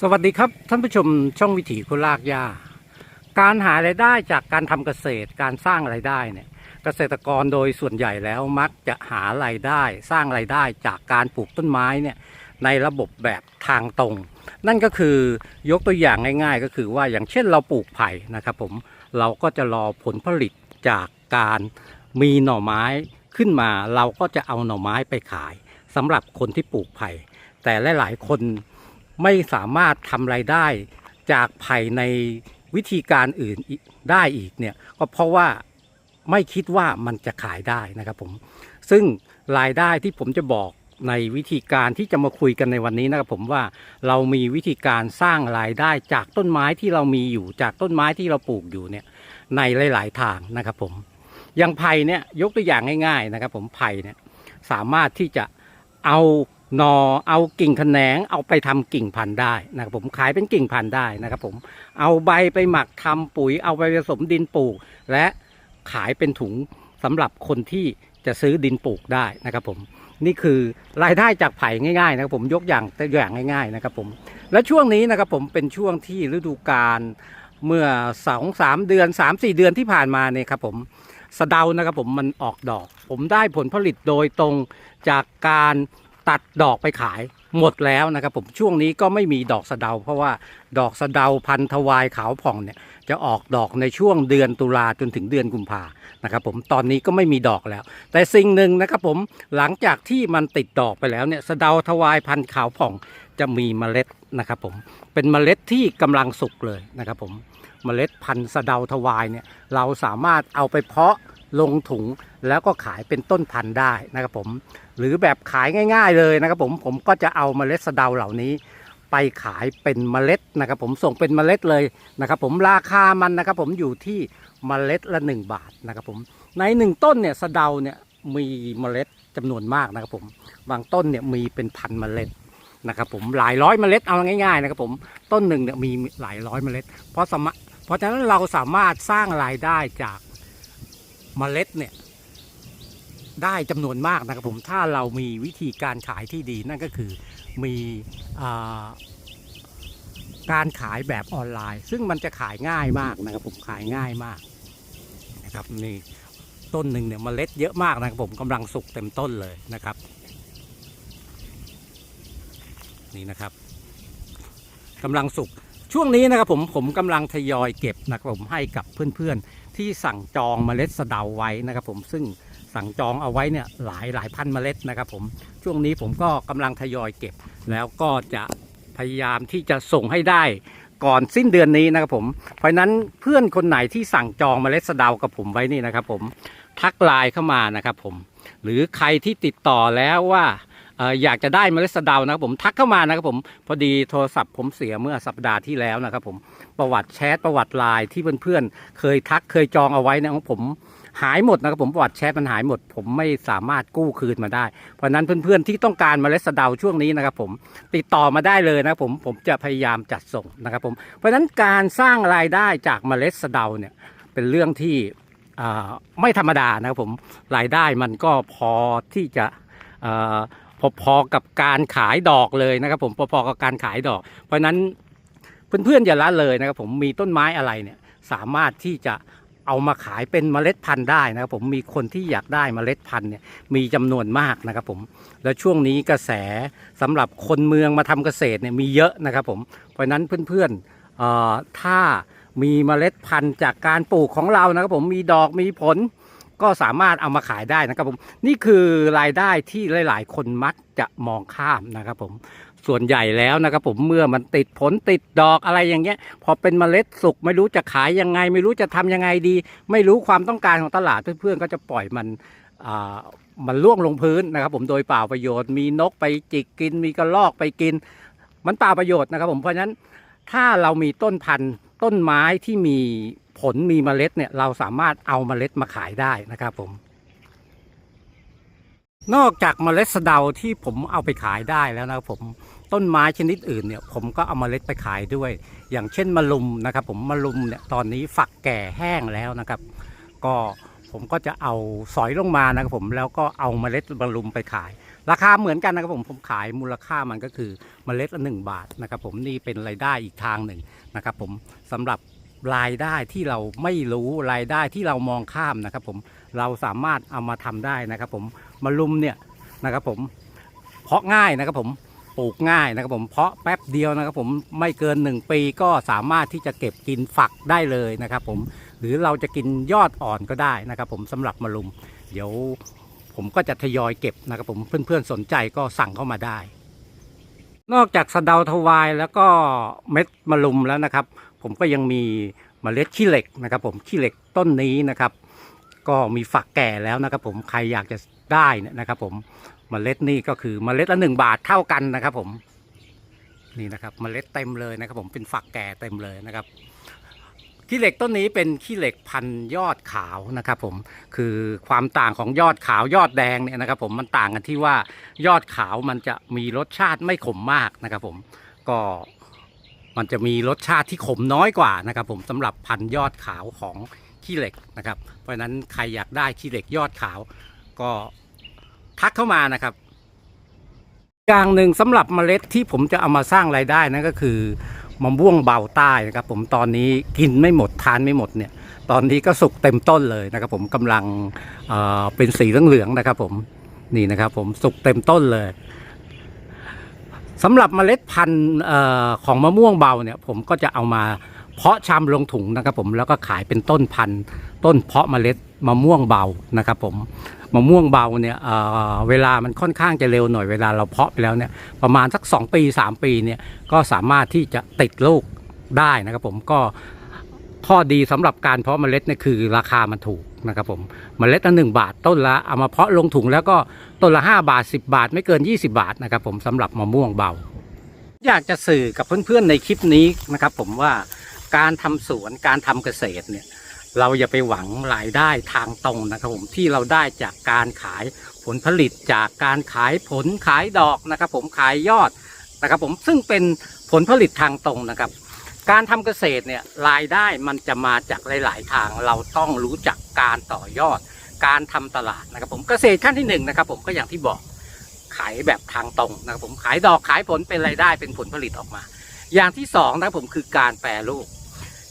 สวัสดีครับท่านผู้ชมช่องวิถีคุลากยาการหารายได้จากการทำเกษตรการสร้างรายได้เนี่ยเกษตรกรโดยส่วนใหญ่แล้วมักจะหารายได้สร้างรายได้จากการปลูกต้นไม้เนี่ยในระบบแบบทางตรง นั่นก็คือยกตัวอย่างง่าย ๆ ก็คือว่าอย่างเช่นเราปลูกไผ่นะครับผมเราก็จะรอผลผลิตจากการมีหน่อไม้ขึ้นมา เราก็จะเอาหน่อไม้ไปขายสำหรับคนที่ปลูกไผ่แต่หลายๆคน ไม่สามารถทำรายได้จากไผ่ในวิธีการอื่นได้อีกเนี่ยก็เพราะว่าไม่คิดว่ามันจะขายได้นะครับผมซึ่งรายได้ที่ผมจะบอกในวิธีการที่จะมาคุยกันในวันนี้นะครับผมว่าเรามีวิธีการสร้างรายได้จากต้นไม้ที่เรามีอยู่จากต้นไม้ที่เราปลูกอยู่เนี่ยในหลาย ๆ ทางนะครับผมอย่างไผ่เนี่ยยกตัวอย่างง่าย ๆ นะครับ ผมไผ่เนี่ยสามารถที่จะเอา นอเอากิ่งแขนงเอาไปทำกิ่งพันธุ์ได้นะครับผมขายเป็นกิ่งพันธุ์ได้นะครับผมเอาใบไปหมักทำปุ๋ยเอาไปผสมดินปลูก และขายเป็นถุงสำหรับคนที่จะซื้อดินปลูกได้นะครับผมนี่คือรายได้จากไผ่ง่ายๆนะครับผมยกอย่างตัวอย่างง่ายๆนะครับผมและช่วงนี้นะครับผมเป็นช่วงที่ฤดูกาลเมื่อสองสามเดือนสามสี่เดือนที่ผ่านมาเนี่ยครับผมสะเดานะครับผมมันออกดอก ผมได้ผลผลิตโดยตรงจากการ ตัดดอกไปขายหมดแล้วนะครับผมช่วงนี้ก็ไม่มีดอกสะเดา เพราะว่าดอกสะเดาพันธวายขาวผ่องเนี่ยจะออกดอกในช่วงเดือนตุลาจนถึงเดือนกุมภานะครับผมตอนนี้ก็ไม่มีดอกแล้ว แต่สิ่งหนึ่งนะครับผมหลังจากที่มันติดดอกไปแล้วเนี่ยสะเดาทวายพันธ์ขาวผ่องจะมีเมล็ดนะครับผมเป็นเมล็ดที่กำลังสุกเลยนะครับผมเมล็ดพันธุ์สะเดาทวายเนี่ยเราสามารถเอาไปเพาะ ลงถุงแล้วก็ขายเป็นต้นพันธุ์ได้นะครับผม หรือแบบขายง่าย ๆ เลยนะครับผมผมก็จะเอาเมล็ดสะเดาเหล่านี้ ไปขายเป็นเมล็ดนะครับผมส่งเป็นเมล็ดเลยนะครับผมราคามันนะครับผมอยู่ที่เมล็ดละ 1 บาทนะครับผมใน 1 ต้นเนี่ยสะเดาเนี่ยมีเมล็ดจำนวนมากนะครับผมบางต้นเนี่ยมีเป็นพันเมล็ดนะครับผมหลายร้อยเมล็ดเอาง่ายๆนะครับผมต้นหนึ่งเนี่ยมีหลายร้อยเมล็ด เพราะสมะเพราะฉะนั้นเราสามารถสร้างรายได้จาก เมล็ดเนี่ยได้จำนวนมากนะครับผมถ้าเรามีวิธีการขายที่ดีนั่นก็คือมีอ่าการขายแบบออนไลน์ ซึ่งมันจะขายง่ายมากนะครับผมขายง่ายมากนะครับนี่ต้นหนึ่งเนี่ยเมล็ดเยอะมากนะครับผมกำลังสุกเต็มต้นเลยนะครับนี่นะครับกำลังสุกช่วงนี้นะครับผมผมกำลังทยอยเก็บนะครับผมให้กับเพื่อนๆ ที่สั่งจองเมล็ดสะเดาไว้นะครับผมซึ่งสั่งจองเอาไว้เนี่ยหลายหลายพันเมล็ดนะครับผมช่วงนี้ผมก็กำลังทยอยเก็บ แล้วก็จะพยายามที่จะส่งให้ได้ก่อนสิ้นเดือนนี้นะครับผมเพราะนั้นเพื่อนคนไหนที่สั่งจองเมล็ดสะเดากับผมไว้นี่นะครับผมทักไลน์เข้ามานะครับผมหรือใครที่ติดต่อแล้วว่า อยากจะได้เมล็ดสะเดานะครับผมทักเข้ามานะครับผมพอดีโทรศัพท์ผมเสียเมื่อสัปดาห์ที่แล้วนะครับผมประวัติแชทประวัติไลน์ที่เพื่อนๆเคยทักเคยจองเอาไว้นะของผมหายหมดนะครับผมประวัติแชทมันหายหมด ผมไม่สามารถกู้คืนมาได้ เพราะนั้นเพื่อนๆที่ต้องการเมล็ดสะเดาช่วงนี้นะครับผมติดต่อมาได้เลยนะครับผมผมจะพยายามจัดส่งนะครับผมเพราะฉะนั้นการสร้างรายได้จากเมล็ดสะเดาเนี่ยเป็นเรื่องที่ไม่ธรรมดานะครับผมรายได้มันก็พอที่จะ พอๆกับการขายดอกเลยนะครับ ผมพอๆกับการขายดอก เพราะนั้นเพื่อนๆอย่าละเลยนะครับ ผมมีต้นไม้อะไรเนี่ยสามารถที่จะเอามาขายเป็นเมล็ดพันธุ์ได้นะครับ ผมมีคนที่อยากได้เมล็ดพันธุ์เนี่ยมีจำนวนมากนะครับผมแล้วช่วงนี้กระแสสำหรับคนเมืองมาทำเกษตรเนี่ยมีเยอะนะครับผมเพราะฉะนั้นเพื่อนๆเอ่อถ้ามีเมล็ดพันธุ์จากการปลูกของเรานะครับผมมีดอกมีผล ก็สามารถเอามาขายได้นะครับผมนี่คือรายได้ที่หลาย ๆ คนมักจะมองข้ามนะครับผมส่วนใหญ่แล้วนะครับผมเมื่อมันติดผลติดดอกอะไรอย่างเงี้ย พอเป็นเมล็ดสุกไม่รู้จะขายยังไง ไม่รู้จะทำยังไงดี ไม่รู้ความต้องการของตลาดเพื่อนๆก็จะปล่อยมันอ่ามันล่วงลงพื้นนะครับ ผมโดยเปล่าประโยชน์มีนกไปจิกกิน มีกระรอกไปกิน มันเปล่าประโยชน์นะครับ ผมเพราะฉะนั้นถ้าเรามีต้นพันธุ์ต้นไม้ที่มี ผลมีเมล็ดเนี่ยเราสามารถเอาเมล็ดมาขายได้นะครับผม นอกจากเมล็ดสะเดาที่ผมเอาไปขายได้แล้วนะครับผมต้นไม้ชนิดอื่นเนี่ยผมก็เอาเมล็ดไปขายด้วย อย่างเช่นมะลุมนะครับผมมะลุมเนี่ยตอนนี้ฝักแก่แห้งแล้วนะครับ ก็ผมก็จะเอาสอยลงมานะครับผมแล้วก็เอาเมล็ดมะลุมไปขาย ราคาเหมือนกันนะครับผมผมขายมูลค่ามันก็คือเมล็ดละหนึ่งบาทนะครับผมนี่เป็นรายได้อีกทางหนึ่งนะครับผมสำหรับ รายได้ที่เราไม่รู้รายได้ที่เรามองข้ามนะครับ ผมเราสามารถเอามาทำได้นะครับ ผมมะลุมเนี่ยนะครับ ผมเพาะง่ายนะครับ ผมปลูกง่ายนะครับ ผมเพาะแป๊บเดียวนะครับ ผมไม่เกิน 1 ปีก็สามารถที่จะเก็บกินฝักได้เลยนะครับ ผมหรือเราจะกินยอดอ่อนก็ได้นะครับ ผมสำหรับมะลุม เดี๋ยวผมก็จะทยอยเก็บนะครับ ผมเพื่อนๆสนใจก็สั่งเข้ามาได้ นอกจากสะเดาทวายแล้วก็เม็ดมะลุมแล้วนะครับ ผมก็ยังมีเมล็ดขี้เหล็กนะครับ ผมขี้เหล็กต้นนี้นะครับ ก็มีฝักแก่แล้วนะครับ ผมใครอยากจะได้เนี่ยนะครับผมเมล็ดนี่ก็คือเมล็ดละหนึ่งบาทเท่ากันนะครับ ผมนี่นะครับเมล็ดเต็มเลยนะครับ ผมเป็นฝักแก่เต็มเลยนะครับขี้เหล็กต้นนี้เป็นขี้เหล็กพันยอดขาวนะครับ ผมคือความต่างของยอดขาวยอดแดงเนี่ยนะครับ ผมมันต่างกันที่ว่ายอดขาวมันจะมีรสชาติไม่ขมมากนะครับ ผมก็ มันจะมีรสชาติที่ขมน้อยกว่านะครับผมสำหรับพันยอดขาวของขี้เหล็กนะครับ เพราะนั้นใครอยากได้ขี้เหล็กยอดขาว ก็ทักเข้ามานะครับอย่างหนึ่งสำหรับเมล็ดที่ผมจะเอามาสร้างรายได้นั่นก็คือมะม่วงเบาใต้นะครับผมตอนนี้กินไม่หมดทานไม่หมดเนี่ย ตอนนี้ก็สุกเต็มต้นเลยนะครับ ผมกำลังเเป็นสีเหลืองๆนะครับ ผมนี่นะครับ ผมสุกเต็มต้นเลย สำหรับเมล็ดพันธุ์ของมะม่วงเบาเนี่ยผมก็จะเอามาเพาะชำลงถุงนะครับผมแล้วก็ขายเป็นต้นพันธุ์ ต้นเพาะเมล็ดมะม่วงเบานะครับผมมะม่วงเบาเนี่ยเเวลามันค่อนข้างจะเร็วหน่อยเวลาเราเพาะไปแล้วเนี่ยประมาณสัก 2 ปี 3 ปีเนี่ยก็สามารถที่จะติดลูกได้นะครับผมก็ ข้อดีสำหรับการเพาะเมล็ดนี่คือราคามันถูกนะครับผมเมล็ดละหนึ่งบาทต้นละเอามาเพาะลงถุงแล้วก็ต้นละ 5 บาท 10 บาท ไม่เกิน 20 บาทนะครับผมสำหรับมะม่วงเบา อยากจะสื่อกับเพื่อนๆในคลิปนี้นะครับผมว่าการทำสวนการทำเกษตรเนี่ยเราอย่าไปหวังรายได้ทางตรงนะครับผมที่เราได้จากการขายผลผลิตจากการขายผลขายดอกนะครับผมขายยอดนะครับผมซึ่งเป็นผลผลิตทางตรงนะครับ การทำเกษตรเนี่ยรายได้มันจะมาจากหลาย ๆ ทางเราต้องรู้จักการต่อยอด การทำตลาดนะครับผมเกษตรขั้นที่หนึ่งนะครับผมก็อย่างที่บอกขายแบบทางตรงนะครับผมขายดอกขายผลเป็นรายได้เป็นผลผลิตออกมา อย่างที่สองนะครับผมคือการแปรรูป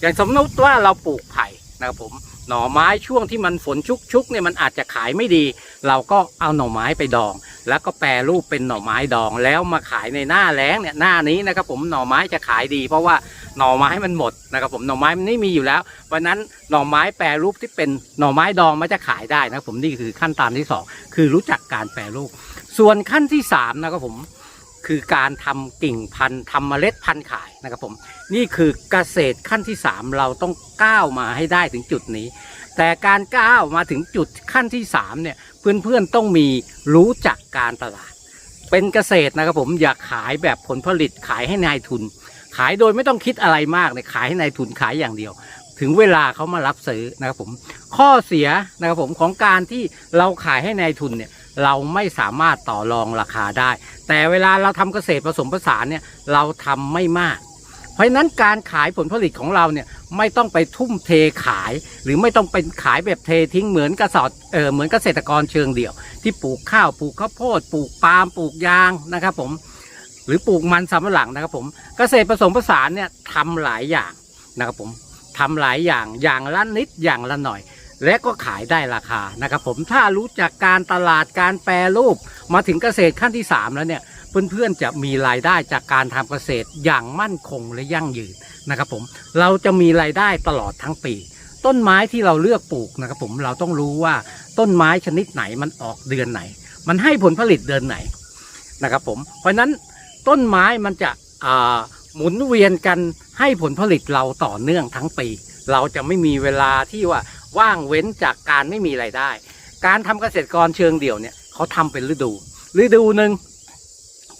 อย่างสมมติว่าเราปลูกไผ่นะครับผมหน่อไม้ช่วงที่มันฝนชุกๆเนี่ยมันอาจจะขายไม่ดี เราก็เอาหน่อไม้ไปดอง แล้วก็แปรรูปเป็นหน่อไม้ดอง แล้วมาขายในหน้าแล้งเนี่ยหน้านี้นะครับผมหน่อไม้จะขายดี เพราะว่า หน่อไม้มันหมดนะครับผมหน่อไม้มันไม่มีอยู่แล้ววันนั้นหน่อไม้แปรรูปที่เป็นหน่อไม้ดองมันจะขายได้นะครับผมนี่คือขั้นตอนที่สองคือรู้จักการแปรรูป ส่วนขั้นที่สามนะครับผมคือการทำกิ่งพันธุ์ทำเมล็ดพันธุ์ขายนะครับผม นี่คือเกษตรขั้นที่ 3 เราต้องก้าวมาให้ได้ถึงจุดนี้ แต่การก้าวมาถึงจุดขั้นที่3เนี่ยเพื่อนๆต้องมีรู้จักการตลาด เป็นเกษตรนะครับผมอย่าขายแบบผลผลิตขายให้นายทุน ขายโดยไม่ต้องคิดอะไรมากเลยขายให้นายทุนขายอย่างเดียว ถึงเวลาเขามารับซื้อนะครับผม ข้อเสียนะครับผมของการที่เราขายให้นายทุนเนี่ยเราไม่สามารถต่อรองราคาได้ แต่เวลาเราทำเกษตรผสมผสานเนี่ยเราทำไม่มาก เพราะฉะนั้นการขายผลผลิตของเราเนี่ยไม่ต้องไปทุ่มเทขาย หรือไม่ต้องเป็นขายแบบเททิ้งเหมือนกษตรเออเหมือนเกษตรกรเชิงเดี่ยว ที่ปลูกข้าวปลูกข้าวโพดปลูกปาล์มปลูกยางนะครับผม หรือปลูกมันสำปะหลังนะครับผมเกษตรผสมผสานเนี่ยทำหลายอย่างนะครับผมทำหลายอย่างอย่างละนิดอย่างละหน่อย และก็ขายได้ราคานะครับผมถ้ารู้จักการตลาดการแปรรูป มาถึงเกษตรขั้นที่สามแล้วเนี่ยเพื่อนๆจะมีรายได้จากการทำเกษตรอย่างมั่นคงและยั่งยืนนะครับผมเราจะมีรายได้ตลอดทั้งปี ต้นไม้ที่เราเลือกปลูกนะครับผมเราต้องรู้ว่าต้นไม้ชนิดไหนมันออกเดือนไหน มันให้ผลผลิตเดือนไหนนะครับผมเพราะฉะนั้น ต้นไม้มันจะหมุนเวียนกันให้ผลผลิตเราต่อเนื่องทั้งปี เราจะไม่มีเวลาที่ว่าว่างเว้นจากการไม่มีรายได้ การทำเกษตรกรเชิงเดี่ยวเนี่ยเขาทำเป็นฤดู ฤดูหนึ่ง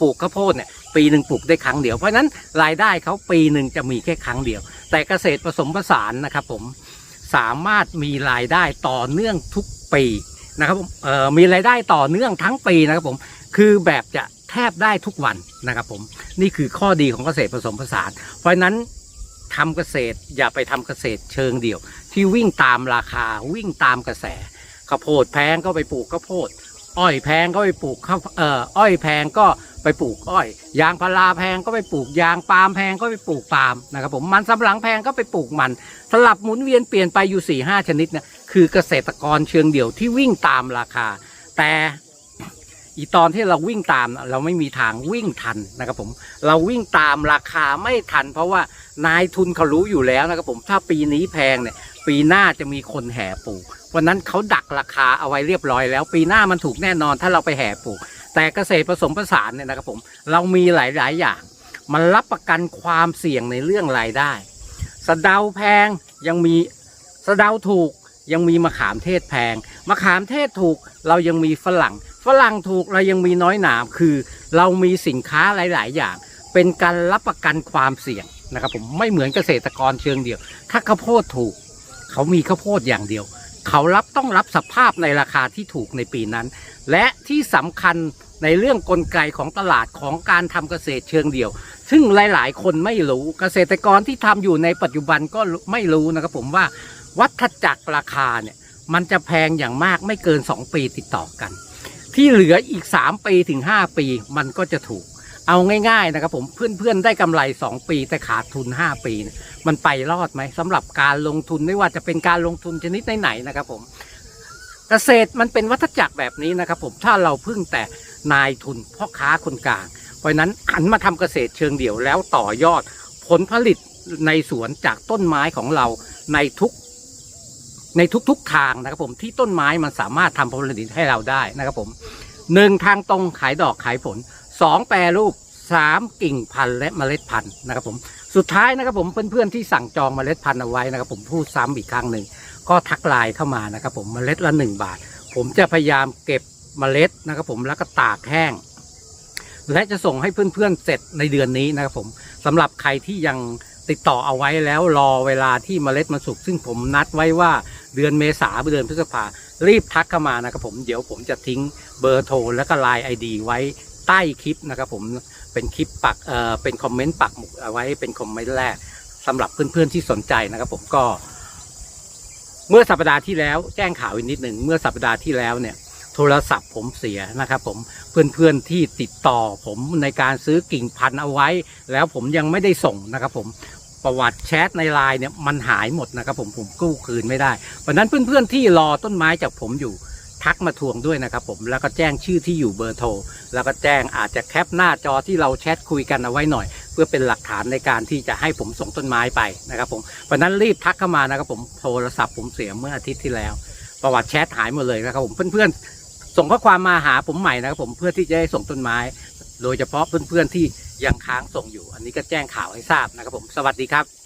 ปลูกข้าวโพดเนี่ยปีหนึ่งปลูกได้ครั้งเดียวเพราะฉะนั้นรายได้เขาปีหนึ่งจะมีแค่ครั้งเดียว แต่เกษตรผสมผสานนะครับผมสามารถมีรายได้ต่อเนื่องทุกปีนะครับผมมีรายได้ต่อเนื่องทั้งปีนะครับผมคือแบบจะ แทบได้ทุกวันนะครับผมนี่คือข้อดีของเกษตรผสมผสาน เพราะนั้นทำเกษตรอย่าไปทำเกษตรเชิงเดี่ยว ที่วิ่งตามราคาวิ่งตามกระแสข้าวโพดแพงก็ไปปลูกข้าวโพดอ้อยแพงก็ไปปลูกข้าวเอ่ออ้อยแพงก็ไปปลูกอ้อย ยางพาราแพงก็ไปปลูกยางปาล์มแพงก็ไปปลูกปาล์มนะครับผมมันสำปะหลังแพงก็ไปปลูกมัน สลับหมุนเวียนเปลี่ยนไปอยู่4ี่ห้าชนิดเนี่ยคือเกษตรกรเชิงเดี่ยวที่วิ่งตามราคา แต่ อีตอนที่เราวิ่งตามเราไม่มีทางวิ่งทันนะครับผมเราวิ่งตามราคาไม่ทัน เพราะว่านายทุนเขารู้อยู่แล้วนะครับผมถ้าปีนี้แพงเนี่ยปีหน้าจะมีคนแห่ปลูกวันนั้นเขาดักราคาเอาไว้เรียบร้อยแล้ว ปีหน้ามันถูกแน่นอนถ้าเราไปแห่ปลูก แต่เกษตรผสมผสานเนี่ยนะครับผมเรามีหลาย ๆ อย่าง มันรับประกันความเสี่ยงในเรื่องรายได้สะเดาแพงยังมีสะเดาถูกยังมีมะขามเทศแพง มะขามเทศถูกเรายังมีฝรั่ง ฝรั่งถูกเรายังมีน้อยหนามคือ เรามีสินค้าหลาย ๆ อย่าง เป็นการรับประกันความเสี่ยงนะครับผมไม่เหมือนเกษตรกรเชิงเดียว ถ้าข้าวโพดถูก เขามีข้าวโพดอย่างเดียว เขารับต้องรับสภาพในราคาที่ถูกในปีนั้น และที่สำคัญในเรื่องกลไกของตลาดของการทำเกษตรเชิงเดียว ซึ่งหลาย ๆ คนไม่รู้เกษตรกรที่ทำอยู่ในปัจจุบันก็ไม่รู้นะครับผมว่าวัฏจักรราคาเนี่ยมันจะแพงอย่างมากไม่เกิน 2 ปีติดต่อกัน ที่เหลืออีก 3 ปีถึง 5 ปีมันก็จะถูก เอาง่ายๆนะครับผมเพื่อนๆได้กำไร 2 ปีแต่ขาดทุน 5 ปีเนี่ยมันไปรอดไหมสำหรับการลงทุนไม่ว่าจะเป็นการลงทุนชนิดไหนๆนะครับผมเกษตรมันเป็นวัฏจักรแบบนี้นะครับผมถ้าเราพึ่งแต่นายทุนพ่อค้าคนกลาง เพราะนั้นหันมาทำเกษตรเชิงเดี่ยวแล้วต่อยอดผลผลิตในสวนจากต้นไม้ของเราในทุก ในทุกๆทางนะครับผมที่ต้นไม้มันสามารถทำผลผลิตให้เราได้นะครับผมหนึ่งทางตรงขายดอกขายผลสองแปรรูปสามกิ่งพันธุ์และเมล็ดพันธุ์นะครับผมสุดท้ายนะครับผมเพื่อนๆที่สั่งจองเมล็ดพันธุ์เอาไว้นะครับผมพูดซ้ำอีกครั้งหนึ่งก็ทักไลน์เข้ามานะครับผมเมล็ดละหนึ่งบาท ผมจะพยายามเก็บเมล็ดนะครับผมแล้วก็ตากแห้ง และจะส่งให้เพื่อนๆเสร็จในเดือนนี้นะครับผมสำหรับใครที่ยังติดต่อเอาไว้แล้วรอเวลาที่เมล็ดมันสุกซึ่งผมนัดไว้ว่า เดือนเมษาเดือนพฤษภารีบทักเข้ามานะครับผมเดี๋ยวผมจะทิ้งเบอร์โทรแล้วก็ไลน์ไอดีไว้ใต้คลิปนะครับผมเป็นคลิปปักเอ่อเป็นคอมเมนต์ปักหมุดเอาไว้เป็นคอมเมนต์แรกสำหรับเพื่อนๆที่สนใจนะครับผมก็ เมื่อสัปดาห์ที่แล้วแจ้งข่าวอีกนิดหนึ่งเมื่อสัปดาห์ที่แล้วเนี่ยโทรศัพท์ผมเสียนะครับผมเพื่อนๆที่ติดต่อผมในการซื้อกิ่งพันธุ์เอาไว้ แล้วผมยังไม่ได้ส่งนะครับผม ประวัติแชทในไลน์เนี่ยมันหายหมดนะครับผมผมกู้คืนไม่ได้เพราะนั้นเพื่อนๆที่รอต้นไม้จากผมอยู่ทักมาทวงด้วยนะครับผมแล้วก็แจ้งชื่อที่อยู่เบอร์โทร แล้วก็แจ้งอาจจะแคปหน้าจอที่เราแชทคุยกันเอาไว้หน่อย เพื่อเป็นหลักฐานในการที่จะให้ผมส่งต้นไม้ไปนะครับผมเพราะนั้นรีบทักเข้ามานะครับผมโทรศัพท์ผมเสียเมื่ออาทิตย์ที่แล้ว ประวัติแชทหายหมดเลยนะครับผมเพื่อนๆส่งข้อความมาหาผมใหม่นะครับผมเพื่อที่จะได้ส่งต้นไม้ โดยเฉพาะเพื่อนๆที่ ยังค้างส่งอยู่ อันนี้ก็แจ้งข่าวให้ทราบนะครับผม สวัสดีครับ